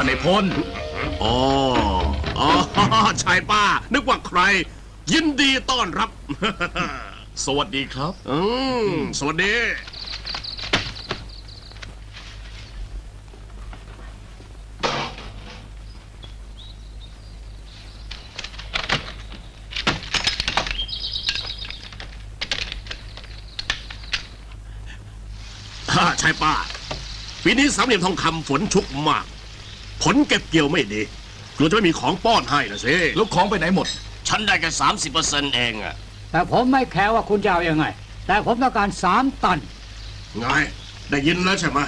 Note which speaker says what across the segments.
Speaker 1: ท่านนายพล
Speaker 2: อ๋ออ๋อชายป้า นึกว่าใคร ยินดีต้อนรับ
Speaker 1: สวัสดีครับ
Speaker 2: อืม สวัสดี ฮ่าชายป้าปีนี้สามเหลี่ยมทองคำฝนชุกมาก ผลเก็บเกี่ยวไม่ดีกลัวจะไม่มีของป้อนให้นะสิ
Speaker 1: แล้วของไปไหนหมด
Speaker 3: ฉันได้แค่สามสิบเปอร์เซ็นต์เองอะ
Speaker 4: แต่ผมไม่แคร์ว่าคุณจะเอาอยัางไง แต่ผมต้องการสามตัน
Speaker 2: ไงได้ยินแล้วใช่ไหม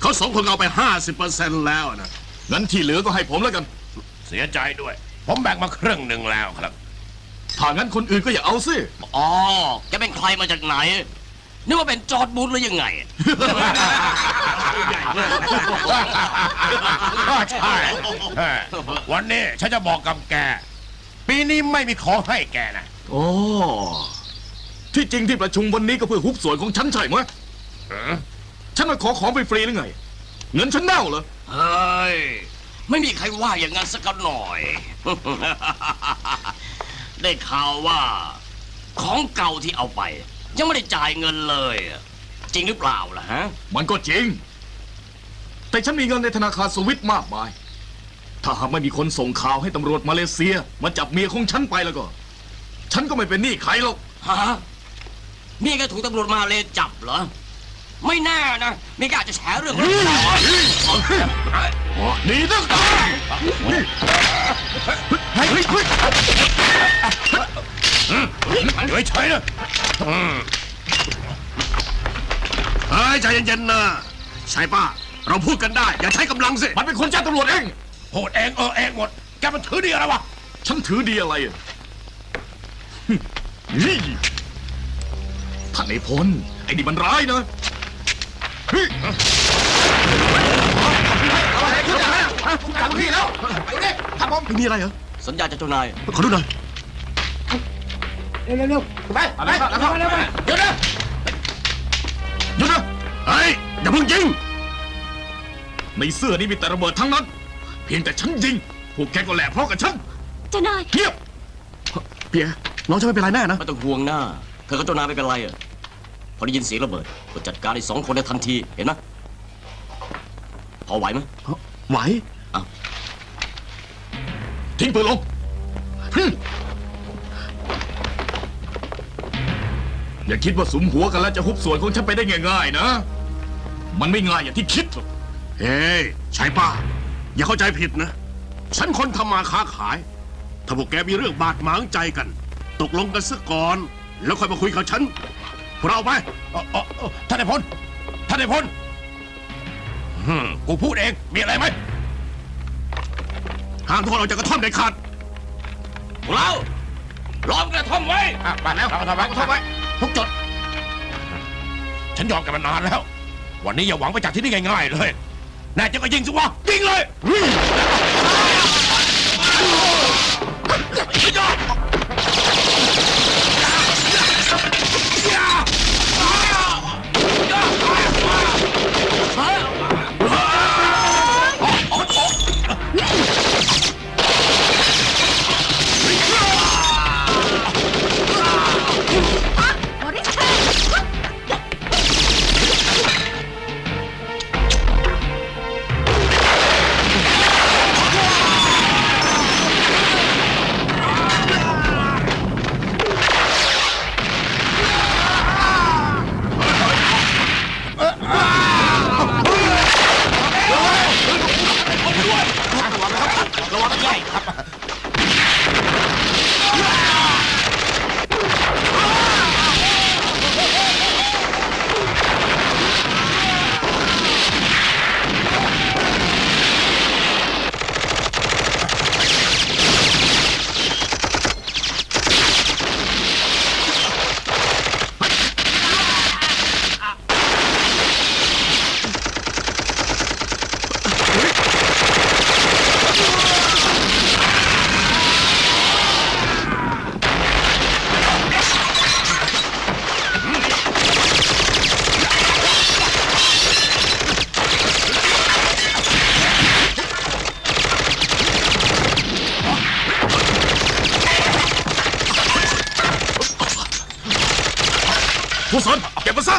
Speaker 2: เขาสองคนเอาไปห้าสิบเปอร์เซ็นต์แล้วนะ
Speaker 1: งั้นที่เหลือก็ให้ผมแล้วกัน
Speaker 3: เสียใจด้วย ผมแบ่งมาครึ่งหนึ่งแล้วครับ
Speaker 1: ถ้างั้นคนอื่นก็อย่าเอาสิ
Speaker 3: อ๋อแกเป็นใครมาจากไหน นึกว่าเป็นจอร์ดบูธหรือยังไง
Speaker 5: ใช่เออวันนี้ฉันจะบอกกับแก ปีนี้ไม่มีของให้แกนะ
Speaker 1: โอ้ที่จริงที่ประชุมวันนี้ก็เพื่อฮุบสวยของฉันใช่ไหมฉันมาขอของไปฟรีหรือไง เงินฉันเน่าเหรอ
Speaker 3: เฮ้ย ไม่มีใครว่าอย่างนั้นสักหน่อย ได้ข่าวว่า ของเก่าที่เอาไป ยังไม่ได้จ่ายเงินเลยอะจริงหรือเปล่าล่ะฮะ
Speaker 1: มันก็จริง แต่ฉันมีเงินในธนาคารสวิตมากมาย ถ้าหากไม่มีคนส่งข่าวให้ตำรวจมาเลเซีย มาจับเมียของฉันไปแล้วก็ ฉันก็ไม่เป็นหนี้ใครหรอก
Speaker 3: ฮะมีแกถูกตำรวจมาเลยจับเหรอ ไม่แน่นะมีแกอาจจะแฉเรื่องของเราอะ
Speaker 1: หนีนักเฮ้ย เฮ้ยเฮ้ย
Speaker 5: เฮ้ยเฉยนะ
Speaker 2: เฮ้ยใจเย็นๆนะชายป้า เราพูดกันได้ อย่าใช้กำลังสิ
Speaker 1: มันเป็นคนแจ้งตำรวจเอง
Speaker 5: พูดเองเออเองหมด แกมันถือดีอะไรวะ
Speaker 1: ฉันถือดีอะไรอะนี่ท่านไอ้พลไอ้นี่มันร้ายนะเฮ้ยคุณกลับพี่แล้วไปเนี่ยครับผม
Speaker 2: ไม่มีอะไรเหรอ
Speaker 3: สัญญาจากเจ้านาย
Speaker 2: ขอดูหน่อย
Speaker 4: เร็วเร็ว
Speaker 1: ไปไปไปเร็วไปเดี๋ยวนะหยุดนะ
Speaker 2: เฮ้ยอย่าเพิ่งยิง
Speaker 1: ในเสื้อนี่มีแต่ระเบิดทั้งนั้น เพียงแต่ฉันยิงพวกแกก็แหละเพราะกับฉัน
Speaker 6: เจ้านาย
Speaker 1: เงียบ
Speaker 2: เปียน้องจะไม่เป็นไรแน่นะ
Speaker 3: ไม่ต้องห่วงหน้า เธอกับเจ้านายไม่เป็นไรอะพอได้ยินเสียงระเบิดก็จัดการไอ้สองคนได้ทันทีเห็นไหมพอไหวไหม
Speaker 2: ไหว
Speaker 1: ทิ้งปืนลง อย่าคิดว่าสุมหัวกันแล้วจะฮุบส่วนของฉันไปได้ง่ายๆนะ มันไม่ง่ายอย่างที่คิดหรอก
Speaker 2: เฮ้ยชายป้า อย่าเข้าใจผิดนะ ฉันคนทำมาค้าขาย ถ้าพวกแกมีเรื่องบาดหมางใจกัน ตกลงกันซะก่อน แล้วค่อยมาคุยกับฉันพวกเราไป
Speaker 5: เอ่อเอ่อเอ่อท่านนายพลท่านนายพลฮึ่มกูพูดเอง มีอะไรไหม
Speaker 2: ห้ามทุกคนออกจากกระท่อมเด็ดขาด
Speaker 3: พวกเราล้อมกระท่อมไว้
Speaker 5: อะมาแล้วเราทำไว้ทำไว้ ทุกจุด ฉันยอมกันมานานแล้ว วันนี้อย่าหวังไปจากที่นี่ง่ายๆเลยแน่จริงก็ยิงสิวะยิงเลย
Speaker 6: บ
Speaker 1: ผู้สนเก็บมาซะ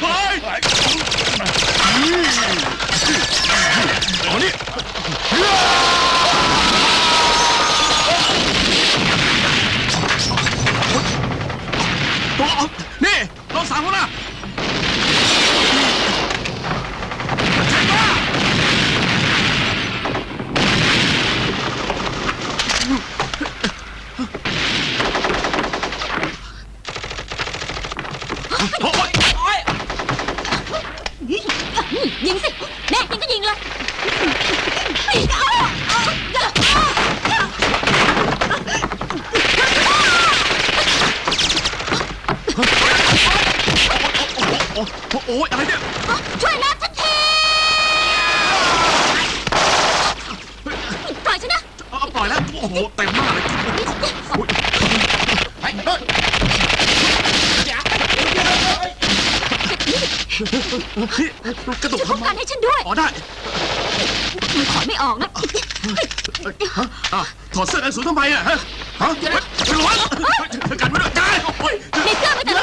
Speaker 2: ไป
Speaker 1: เอานี่ตัวเอานี่น้องสาวเขานะใช่ปะ
Speaker 6: ยิงสิ แน่ยิงก็ยิงเลย
Speaker 1: โอ้โอ้ยอะไรเนี่ย
Speaker 6: ช่วยนะฉันทีปล่อยฉันนะ
Speaker 1: เอาเอาปล่อยแล้วโอ้โหเต็มมากเลยอุ๊ยเฮ้ยเฮ้ยกระตุก
Speaker 6: ช่วย
Speaker 1: ทำ
Speaker 6: ป้อง
Speaker 1: ไม
Speaker 6: กันให้ฉันด้วย
Speaker 1: อ๋อได้
Speaker 6: มันถอยไม่ออกนะ
Speaker 1: อะถอดเสื้อกันสูทำไมอะฮะฮะไม่รู้วะกันไม่ได้ใจโอ้ย
Speaker 6: ในเสื้อไม่แต่ละ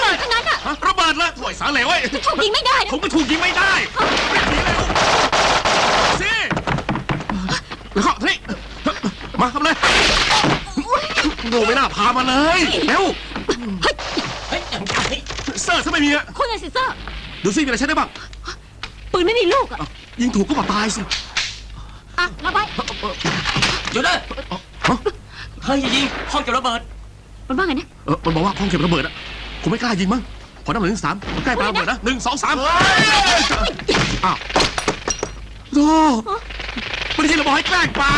Speaker 1: ระเบิดละถอยสาเหลวไอ้ย
Speaker 6: ถูกยิงไม่ได้นะ
Speaker 1: ผมก็ถูกยิงไม่ได้หนีเร็วสิแล้วก็นี่มาทำเลยโง่ไม่น่าพามาเลยเร็วเสื้อถ้าไม่มีอะ
Speaker 6: คุณไงสิเซอร์
Speaker 1: ดูสิมีอะไรใช้ได้บ้าง
Speaker 6: ปืนไม่มีลูกอะ
Speaker 1: อะยิงถูกก็บอกตายสิ
Speaker 6: อะระบาย
Speaker 3: หยุดเลยเฮ้ยอย่ายิงห้องเก็บระเบิด
Speaker 6: มันว่าไงนะ
Speaker 1: เออมันบอกว่าห้องเก็บระเบิดอะผมไม่กล้ายิงมั้ง พอนับหนึ่งถึงสามผมใกล้ปาระเบิดนะหนึ่งสองสามอ้าวโธ่ไม่ได้ยินเราบอกให้แกล้งปา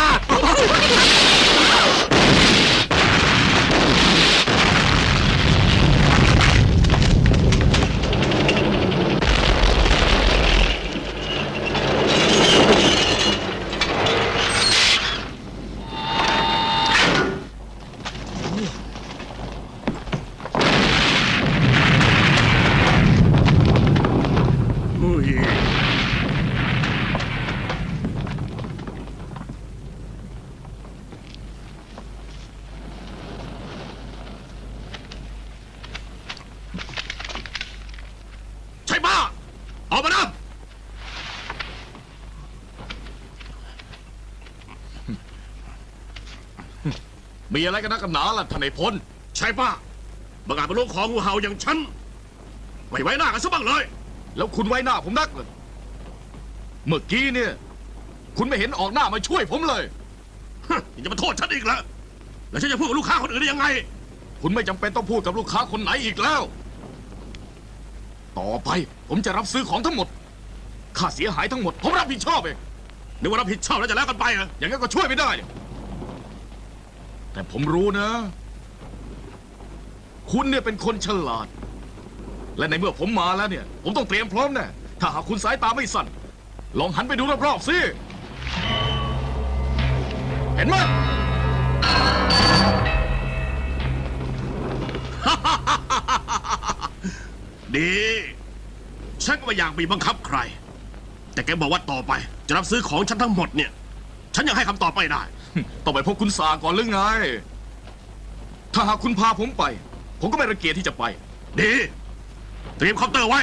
Speaker 2: อุ้ยใช่ป้าออกมานะ
Speaker 1: มีอะไรกันนักกันหนาล่ะท่านไอ้พล
Speaker 2: ใช่ป้าบังอาจมาลงของงูเห่าอย่างฉันไม่ไว้หน้ากันซะบ้างเลย
Speaker 1: แล้วคุณไว้หน้าผมนักเลยเมื่อกี้เนี่ย คุณไม่เห็นออกหน้ามาช่วยผมเลย
Speaker 2: ฮะยังจะมาโทษฉันอีกเหรอแล้วฉันจะพูดกับลูกค้าคนอื่นได้ยังไง
Speaker 1: คุณไม่จำเป็นต้องพูดกับลูกค้าคนไหนอีกแล้ว ต่อไปผมจะรับซื้อของทั้งหมด ค่าเสียหายทั้งหมด ผมรับผิดชอบเอง
Speaker 2: นึกว่ารับผิดชอบแล้วจะแล้วกันไปเหรอ
Speaker 1: อย่างนั้นก็ช่วยไม่ได้ แต่ผมรู้นะ คุณเนี่ยเป็นคนฉลาด และในเมื่อผมมาแล้วเนี่ย ผมต้องเตรียมพร้อมแน่ถ้าหากคุณสายตาไม่สั่น ลองหันไปดูรอบๆสิ เห็นไหม
Speaker 2: ดี ฉันก็ไม่อยากบีบบังคับใคร แต่แกบอกว่าต่อไป จะรับซื้อของฉันทั้งหมดเนี่ย ฉันยังให้คำตอบไม่ได้
Speaker 1: ต้องไปพบคุณสาก่อนหรือไง ถ้าหากคุณพาผมไป ผมก็ไม่ระเกียจที่จะไป
Speaker 2: ดี เตรียมคอปเตอร์ไว้